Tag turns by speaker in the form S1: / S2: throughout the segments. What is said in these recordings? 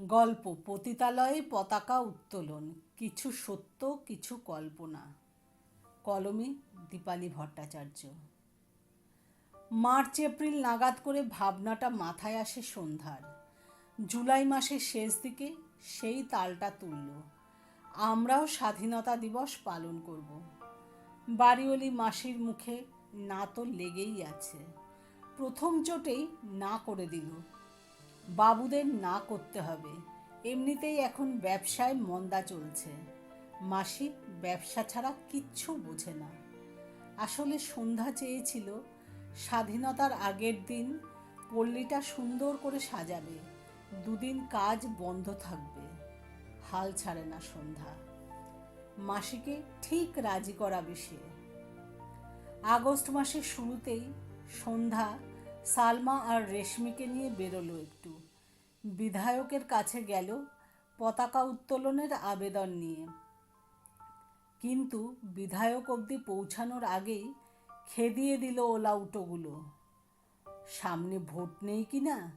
S1: গল্প, পতিতালয়ে পতাকা উত্তোলন, কিছু সত্য, কিছু কল্পনা। কলমে, দীপালি ভট্টাচার্য। মার্চ, এপ্রিল নাগাদ করে ভাবনাটা মাথায় আসে সন্ধ্যার। জুলাই মাসের শেষ দিকে সেই তালটা তুলল। আমরাও স্বাধীনতা দিবস পালন করব। বাড়িওয়ালি মাসির মুখে না তো লেগেই আছে। প্রথম চোটেই না করে দিল। বাবুদের না করতে হবে। এমনিতেই এখন ব্যবসায় মন্দা চলছে। মাসি ব্যবসা ছাড়া কিচ্ছু বোঝে না। আসলে সন্ধ্যা চেয়েছিল স্বাধীনতার আগের দিন পল্লীটা সুন্দর করে সাজাবে। দুদিন কাজ বন্ধ থাকবে। হাল ছাড়ে না সন্ধ্যা। মাসিকে ঠিক রাজি করাবে সে। আগস্ট মাসের শুরুতেই সন্ধ্যা সালমা আর রেশমিকে নিয়ে বেরোলো একটু। বিধায়কের কাছে গেল পতাকা উত্তোলনের আবেদন নিয়ে। কিন্তু বিধায়ক অবধি পৌঁছানোর আগেই খেদিয়ে দিল ওলা উটোগুলো। সামনে ভোট নেই কি না?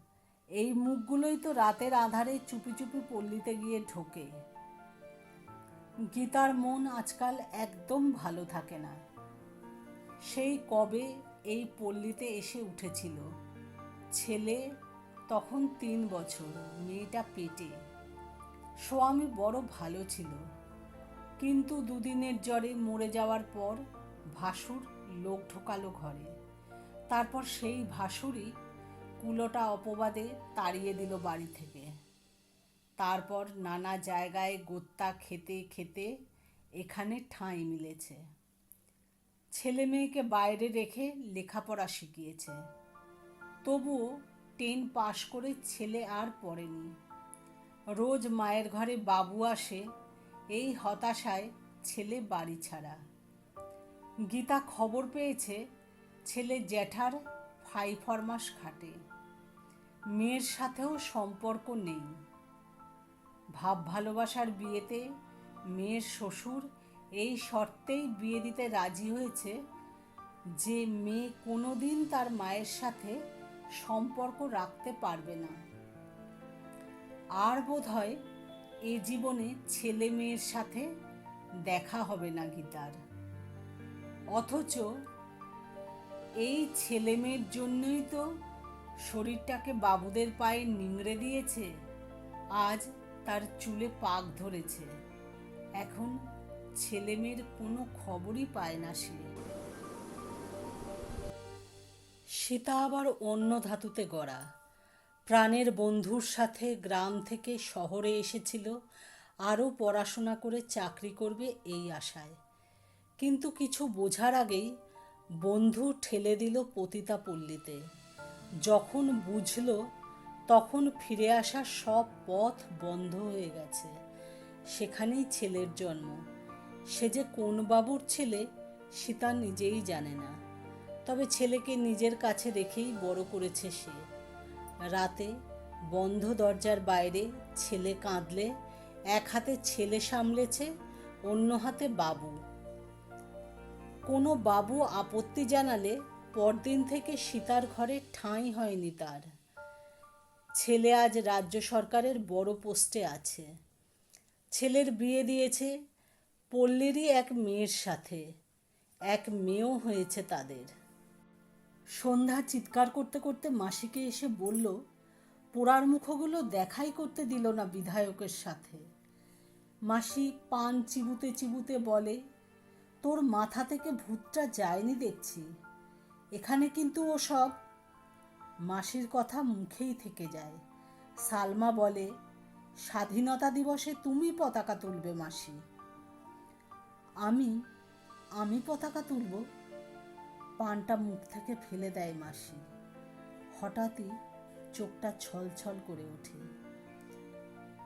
S1: এই মুখগুলোই তো রাতের আধারে চুপি চুপি পল্লীতে গিয়ে ঢোকে। গীতার মন আজকাল একদম ভালো থাকে না। সেই কবে এই পল্লীতে এসে উঠেছিল। ছেলে তখন তিন বছর, মেয়েটা পেটে। স্বামী বড় ভালো ছিল। কিন্তু দুদিনের জ্বরে মরে যাওয়ার পর ভাসুর লোক ঢোকালো ঘরে। তারপর সেই ভাসুরই কুলোটা অপবাদে তাড়িয়ে দিল বাড়ি থেকে। তারপর নানা জায়গায় গোত্তা খেতে খেতে এখানে ঠাঁই মিলেছে। ছেলে মেয়েকে বাইরে রেখে লেখাপড়া শিখিয়েছে। তবুও টেন পাশ করে ছেলে আর পড়েনি। রোজ মায়ের ঘরে বাবু আসে, এই হতাশায় ছেলে বাড়ি ছাড়া। গীতা খবর পেয়েছে, ছেলে জ্যাঠার ফাই ফরমাস খাটে। মেয়ের সাথেও সম্পর্ক নেই। ভাব ভালোবাসার বিয়েতে মেয়ের শ্বশুর এই শর্তেই বিয়ে দিতে রাজি হয়েছে যে মেয়ে কোনোদিন তার মায়ের সাথে সম্পর্ক রাখতে পারবে না। আর বোধ হয় এ জীবনে ছেলে মেয়ের সাথে দেখা হবে না গীতার। অথচ এই ছেলে মেয়ের জন্যই তো শরীরটাকে বাবুদের পায়ে নিংড়ে দিয়েছে, আজ তার চুলে পাক ধরেছে। এখন ছেলে মেয়ের কোনো খবরই পায় না সে। সীতা আবার অন্য ধাতুতে গড়া। প্রাণের বন্ধুর সাথে গ্রাম থেকে শহরে এসেছিল, আরও পড়াশোনা করে চাকরি করবে এই আশায়। কিন্তু কিছু বোঝার আগেই বন্ধু ঠেলে দিল পতিতা পল্লীতে। যখন বুঝল, তখন ফিরে আসার সব পথ বন্ধ হয়ে গেছে। সেখানেই ছেলের জন্ম। সে যে কোন বাবুর ছেলে সীতা নিজেই জানে না। তবে ছেলেকে নিজের কাছে রেখেই বড় করেছে সে। রাতে বন্ধ দরজার বাইরে ছেলে কাঁদলে, এক হাতে ছেলে সামলেছে, অন্য হাতে বাবু। কোনো বাবু আপত্তি জানালে পরদিন থেকে সীতার ঘরে ঠাঁই হয়নি তার। ছেলে আজ রাজ্য সরকারের বড় পোস্টে আছে। ছেলের বিয়ে দিয়েছে পল্লীরই এক মেয়ের সাথে। এক মেয়েও হয়েছে তাদের। সন্ধ্যা চিৎকার করতে করতে মাসিকে এসে বলল, পোড়ার মুখগুলো দেখাই করতে দিল না বিধায়কের সাথে। মাসি পান চিবুতে চিবুতে বলে, তোর মাথা থেকে ভূতটা যায়নি দেখছি। এখানে কিন্তু ও সব। মাসির কথা মুখেই থেকে যায়। সালমা বলে, স্বাধীনতা দিবসে তুমি পতাকা তুলবে মাসি। আমি? আমি পতাকা তুলব? পানটা মুখ থেকে ফেলে দেয় মাসি। হঠাৎই চোখটা ছলছল করে ওঠে।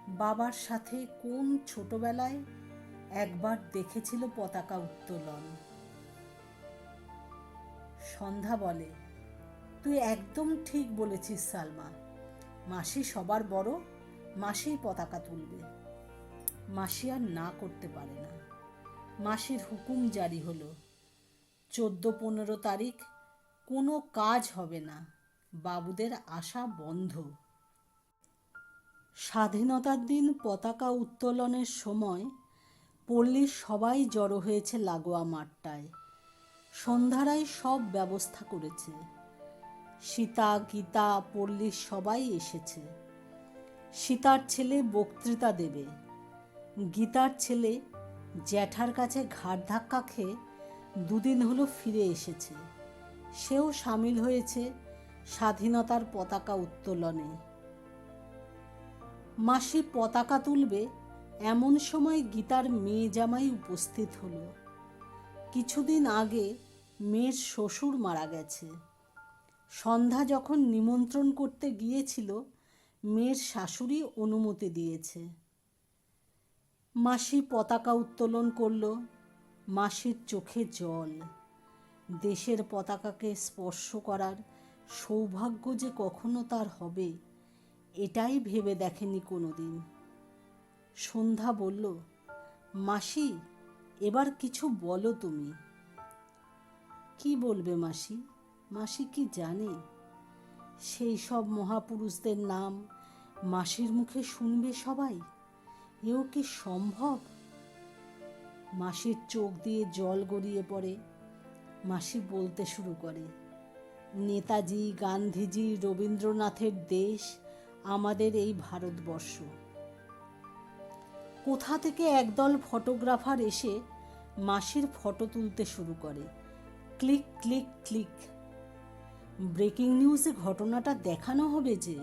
S1: বাবার সাথে কোন ছোটবেলায় একবার দেখেছিল পতাকা উত্তোলন? সন্ধ্যা বলে, তুই একদম ঠিক বলেছিস, সালমা। মাসি সবার বড়, মাসিই পতাকা তুলবে। মাসি আর না করতে পারে না। মাসির হুকুম জারি হলো। চোদ্দ পনেরো তারিখ, কোনো কাজ হবে না। বাবুদের আশা বন্ধ। স্বাধীনতার দিন পতাকা উত্তোলনের সময় পল্লীর সবাই জড়ো হয়েছে লাগোয়া মাঠটায়। সন্ধ্যারায় সব ব্যবস্থা করেছে। সীতা, গীতা, পল্লীর সবাই এসেছে। সীতার ছেলে বক্তৃতা দেবে। গীতার ছেলে জ্যাঠার কাছে ঘাট ধাক্কা খেয়ে দুদিন হলো ফিরে এসেছে। সেও সামিল হয়েছে স্বাধীনতার পতাকা উত্তোলনে। মাসি পতাকা তুলবে এমন সময় গীতার মেয়ে জামাই উপস্থিত হলো। কিছুদিন আগে মেয়ের শ্বশুর মারা গেছে। সন্ধ্যা যখন নিমন্ত্রণ করতে গিয়েছিল, মেয়ের শাশুড়ি অনুমতি দিয়েছে। মাসি পতাকা উত্তোলন করল। মাসির চোখে জল। দেশের পতাকাকে স্পর্শ করার সৌভাগ্য যে কখনো তার হবে, এটাই ভেবে দেখেনি কোনো দিন সন্ধ্যা বলল, মাসি, এবার কিছু বলো তুমি। কি বলবে মাসি? মাসি কি জানে? সেই সব মহাপুরুষদের নাম মাসির মুখে শুনবে সবাই? এও কি সম্ভব? মাসির চোখ দিয়ে জল গড়িয়ে পড়ে। মাসি বলতে শুরু করে, নেতাজি, গান্ধীজি, রবীন্দ্রনাথের দেশ আমাদের এই ভারতবর্ষ। কোথা থেকে একদল ফটোগ্রাফার এসে মাসির ফটো তুলতে শুরু করে? Click click click. ব্রেকিং নিউজে ঘটনাটা দেখানো হবে যে